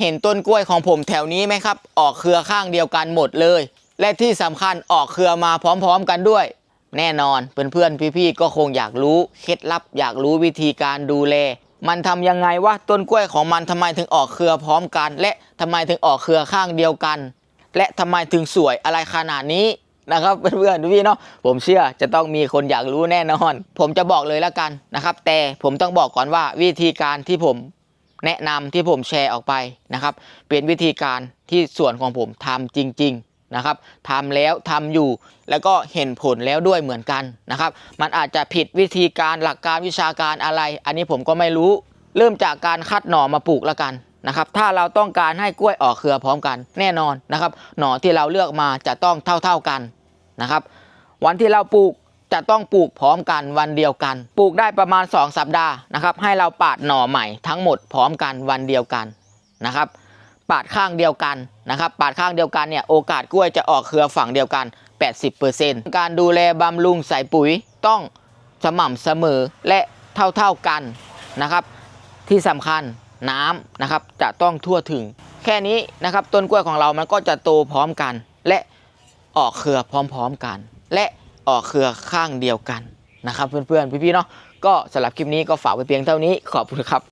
เห็นต้นกล้วยของผมแถวนี้ไหมครับ ออกเครือข้างเดียวกันหมดเลย และที่สำคัญออกเครือมาพร้อม ๆ กันด้วย แน่นอนเพื่อนๆพี่ๆก็คงอยากรู้เคล็ดลับอยากรู้วิธีการดูแลมันทำยังไงวะต้นกล้วยของมันทำไมถึงออกเครือพร้อมกัน และทำไมถึงออกเครือข้างเดียวกัน และทำไมถึงสวยอะไรขนาดนี้นะครับเพื่อนๆพี่เนาะผมเชื่อจะต้องมีคนอยากรู้แน่นอน ผมจะบอกเลยแล้วกันนะครับ แต่ผมต้องบอกก่อนว่าวิธีการที่ผม แนะนำที่ผมแชร์ออกไปนะครับ เป็นวิธีการที่ส่วนของผมทำจริง ๆนะครับทำแล้วทำอยู่ แล้วก็เห็นผลแล้วด้วยเหมือนกันนะครับ มันอาจจะผิดวิธีการหลักการวิชาการอะไร อันนี้ผมก็ไม่รู้ เริ่มจากการคัดหน่อมาปลูกแล้วกันนะครับถ้าเราต้องการให้กล้วยออกเครือพร้อมกันแน่นอนนะครับ หน่อที่เราเลือกมาจะต้องเท่า ๆกันนะครับ วันที่เราปลูก จะต้องปลูกพร้อมกันวันเดียวกัน ปลูกได้ประมาณ 2 สัปดาห์นะครับ ให้เราปาดหน่อใหม่ทั้งหมดพร้อมกันวันเดียวกันนะครับ ปาดข้างเดียวกันนะครับ ปาดข้างเดียวกันเนี่ยโอกาสกล้วยจะออกเครือฝั่งเดียวกัน 80%การดูแลบำรุงใส่ปุ๋ยต้องสม่ำเสมอและเท่าๆกันนะครับ ที่สำคัญน้ำนะครับจะต้องทั่วถึง แค่นี้นะครับต้นกล้วยของเรามันก็จะโตพร้อมกัน และออกเครือพร้อมๆกัน และ ออกเครือข้างเดียวกันนะครับเพื่อนๆพี่ๆเนาะก็สำหรับคลิปนี้ก็ฝากไว้เพียงเท่านี้ขอบคุณครับ